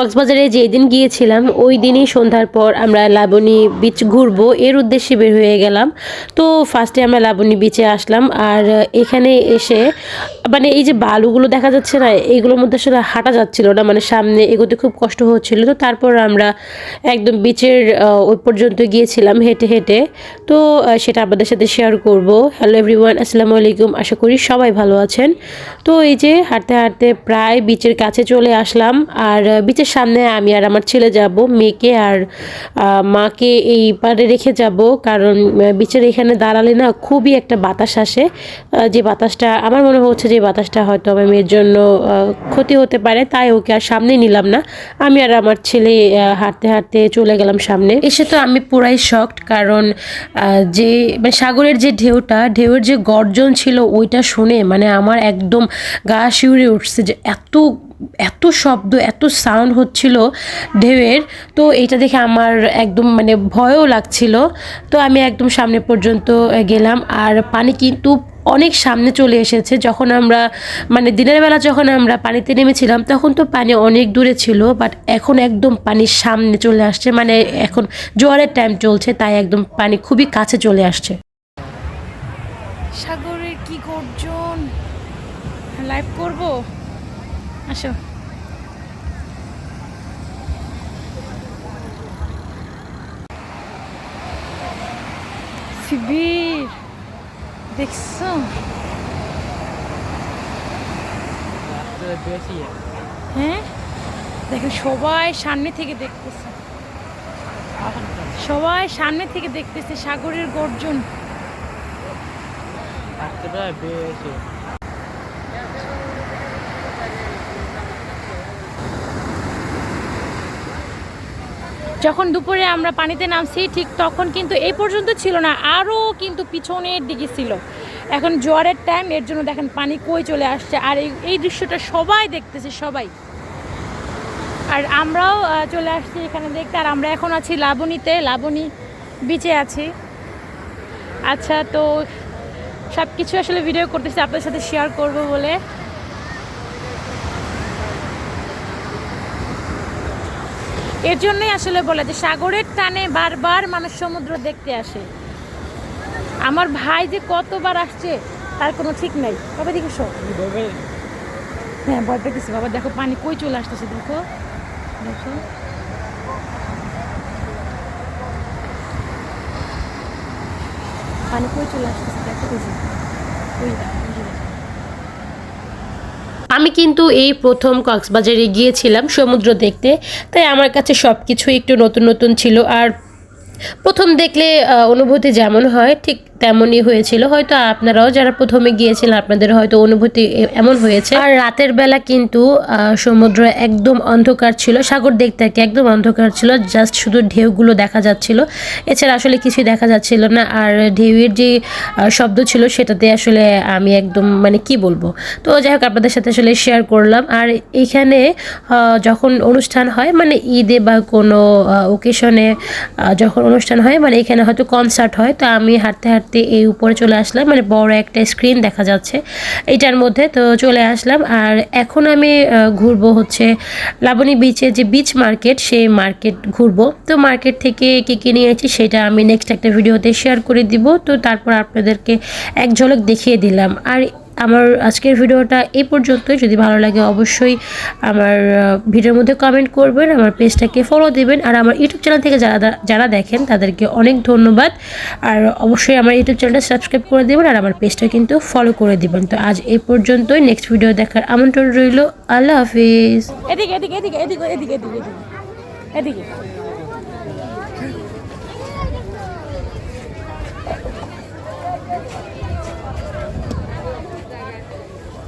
কক্সবাজারে যেই দিন গিয়েছিলাম, ওই দিনই সন্ধ্যার পর আমরা লাবণী বিচ ঘুরবো। এর উদ্দেশ্যে বের হয়ে গেলাম। তো ফার্স্টে আমরা লাবণী বিচে আসলাম আর এখানে এসে মানে এই যে বালুগুলো দেখা যাচ্ছে না এইগুলোর মধ্যে আসলে হাঁটা যাচ্ছিল না মানে সামনে এগোতে খুব কষ্ট হচ্ছিল। তো তারপর আমরা একদম বিচের ওই পর্যন্ত গিয়েছিলাম হেঁটে হেঁটে। তো সেটা আপনাদের সাথে শেয়ার করব। হ্যালো এভরিওয়ান আসসালামু আলাইকুম। আশা করি সবাই ভালো আছেন। তো এই যে হাঁটতে হাঁটতে প্রায় বিচের কাছে চলে আসলাম। আর বিচের সামনে আমি আর আমার ছেলে যাব, মেয়েকে আর মাকে এই পারে রেখে যাব। কারণ বিচের এখানে দাঁড়ালে না খুবই একটা বাতাস আসে। যে বাতাসটা, আমার মনে হচ্ছে যে বাতাসটা হয়তো আমার মেয়ের জন্য ক্ষতি হতে পারে, তাই ওকে আর সামনে নিলাম না। আমি আর আমার ছেলে হাঁটতে হাঁটতে চলে গেলাম সামনে। এসে তো আমি পুরাই শকড, কারণ যে মানে সাগরের যে ঢেউটা, ঢেউয়ের যে গর্জন ছিল ওইটা শুনে মানে আমার একদম গা শিউরে উঠছে যে এত এত শব্দ, এত সাউন্ড হচ্ছিল ঢেউয়ের। তো এইটা দেখে আমার একদম মানে ভয়ও লাগছিল। তো আমি একদম সামনে পর্যন্ত গেলাম। আর পানি কিন্তু অনেক সামনে চলে এসেছে। যখন আমরা মানে দিনের বেলা যখন আমরা পানিতে নেমেছিলাম, তখন তো পানি অনেক দূরে ছিল বাট এখন একদম পানির সামনে চলে আসছে। মানে এখন জোয়ারের টাইম চলছে, তাই একদম পানি খুবই কাছে চলে আসছে। সাগরের কি গর্জন? লাইভ করব? আসো। শিবির, দেখছ? হ্যাঁ? দেখো, সবাই সামনে থেকে দেখতেছে। সবাই সামনে থেকে দেখতেছে সাগরের গর্জন। প্রায় বেশি যখন দুপুরে আমরা পানিতে নামছি, ঠিক তখন কিন্তু এই পর্যন্ত ছিল না, আরও কিন্তু পিছনের দিকে ছিল। এখন জোয়ারের টাইম এর জন্য দেখেন পানি কই চলে আসছে। আর এই এই দৃশ্যটা সবাই দেখতেছে, সবাই। আর আমরাও চলে আসছি এখানে দেখতে। আর আমরা এখন আছি লাবণীতে, লাবণী বিচে আছি। আচ্ছা তো সব কিছু আসলে ভিডিও করতেছি, আপনাদের সাথে শেয়ার করব বলে। এর জন্যই আসলে বলে যে সাগরের টানে বারবার মানুষ সমুদ্র দেখতে আসে। আমার ভাই যে কতবার আসছে তার কোনো ঠিক নাই। কবে দেখে শো হ্যাঁ ভয় পেতেছি বাবা। দেখো পানি কই চলে আসতেছে দেখো। দেখো। পানি কই চলে আসতেছে দেখো ওই। আমি কিন্তু এই প্রথম কক্সবাজারে গিয়েছিলাম সমুদ্র দেখতে, তাই আমার কাছে সব কিছুই একটু নতুন নতুন ছিল। আর প্রথম দেখলে অনুভূতি যেমন হয়, ঠিক তেমনই হয়েছিল। হয়তো আপনারাও যারা প্রথমে গিয়েছিলেন, আপনাদের হয়তো অনুভূতি এমন হয়েছে। আর রাতের বেলা কিন্তু সমুদ্র একদম অন্ধকার ছিল। সাগর দেখতে আর কি একদম অন্ধকার ছিল। জাস্ট শুধু ঢেউগুলো দেখা যাচ্ছিল। এছাড়া আসলে কিছুই দেখা যাচ্ছিল না। আর ঢেউয়ের যে শব্দ ছিল, সেটাতে আসলে আমি একদম মানে কি বলব? তো যাই হোক, আপনাদের সাথে আসলে শেয়ার করলাম। আর এখানে যখন অনুষ্ঠান হয় মানে ঈদে বা কোনো ওকেশনে যখন অনুষ্ঠান হয় মানে এখানে হয়তো কনসার্ট হয়। তো আমি হাঁটতে হাঁটতে এই উপরে চলে আসলাম মানে বড় একটা স্ক্রিন দেখা যাচ্ছে। এটার মধ্যে তো চলে আসলাম, আর এখন আমি ঘুরবো হচ্ছে লাবণী বিচে যে বিচ মার্কেট সেই মার্কেট ঘুরবো। তো মার্কেট থেকে কী কী নিয়েছি সেটা আমি নেক্সট একটা ভিডিওতে শেয়ার করে দিব। তো তারপর আপনাদেরকে এক ঝলক দেখিয়ে দিলাম। আর আমার আজকের ভিডিওটা এই পর্যন্তই। যদি ভালো লাগে অবশ্যই আমার ভিডিওর মধ্যে কমেন্ট করবেন, আমার পেজটাকে ফলো দেবেন, আর আমার ইউটিউব চ্যানেল থেকে যারা যারা দেখেন, তাদেরকে অনেক ধন্যবাদ। আর অবশ্যই আমার ইউটিউব চ্যানেলটা সাবস্ক্রাইব করে দেবেন, আর আমার পেজটা কিন্তু ফলো করে দেবেন। তো আজ এই পর্যন্তই। নেক্সট ভিডিও দেখার আমন্ত্রণ রইল। আল্লাহ হাফিজ। এদিকে এদিকে এদিকে এদিকে এদিকে এদিকে এদিকে।